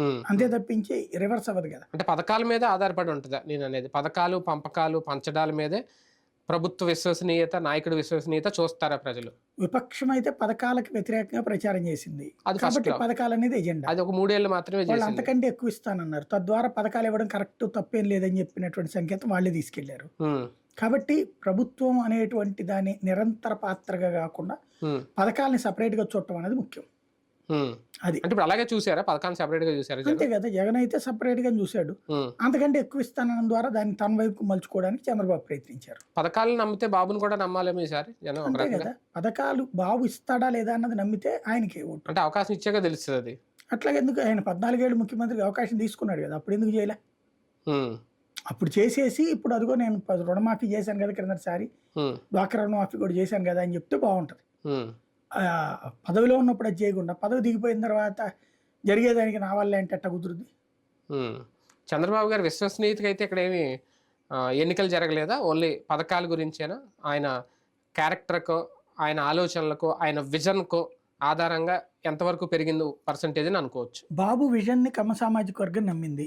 అంతే తప్పించి రివర్స్ అవ్వదు కదా. అంటే పథకాల మీద ఆధారపడి ఉంటుందా నేను అనేది? పథకాలు పంపకాలు పంచడాల మీదే ప్రభుత్వ విశ్వసనీయత నాయకుడి విశ్వసనీయత చూస్తారా ప్రజలు? విపక్షం అయితే పథకాలకు వ్యతిరేకంగా ప్రచారం చేసింది. కాబట్టి పథకాలు అనేది ఎజెండా. అది ఒక మూడేళ్ళు మాత్రమే వాళ్ళు అంతకంటే ఎక్కువ ఇస్తానన్నారు. తద్వారా పథకాలు ఇవ్వడం కరెక్ట్ తప్పేం లేదని చెప్పినటువంటి సంకేతం వాళ్ళే తీసుకెళ్ళారు. కాబట్టి ప్రభుత్వం అనేటువంటి దాని నిరంతర పాత్రగా కాకుండా పథకాలని separate గా చూడటం అనేది ముఖ్యం. అది. అంటే ఇప్పుడు అలాగే చూసారా? పథకాన్ని సెపరేట్గా చూసారా? అంతే జగన్? కదా జగన్ అయితే separate గా చూశాడు. అంతకంటే ఎక్కువ ఇస్తానడం ద్వారా దాన్ని తన వైపు మలుచుకోవడానికి చంద్రబాబు ప్రయత్నించారు. పథకాలను నమ్మితే బాబుని కూడా నమ్మాలేమో ఈసారి జనం కదా పథకాలు బాబు ఇస్తాడా లేదా అన్నది నమ్మితే ఆయనకి ఓటు. అంటే అవకాశం ఇచ్చాక తెలుస్తుంది అది. అట్లాగే ఎందుకు ఆయన పద్నాలుగేళ్ళు ముఖ్యమంత్రికి అవకాశం తీసుకున్నాడు కదా అప్పుడు ఎందుకు చేయలే? అప్పుడు చేసేసి ఇప్పుడు అదిగో నేను రుణమాఫీ చేశాను కదా క్రిందసారి డ్వాక్రా రుణమాఫీ కూడా చేశాను కదా అని చెప్తే బాగుంటుంది. పదవిలో ఉన్నప్పుడు అది చేయకుండా పదవి దిగిపోయిన తర్వాత జరిగేదానికి నా వల్ల అంటే ఎట్ట కుదురుద్ది. చంద్రబాబు గారి విశ్వసనీయతకి అయితే ఇక్కడ ఏమి ఎన్నికలు జరగలేదా? ఓన్లీ పథకాల గురించేనా? ఆయన క్యారెక్టర్కో ఆయన ఆలోచనలకు ఆయన విజన్కో ఆధారంగా ఎంతవరకు పెరిగింది పర్సంటేజ్ అని అనుకోవచ్చు. బాబు విజన్ని కమ్మ సామాజిక వర్గం నమ్మింది.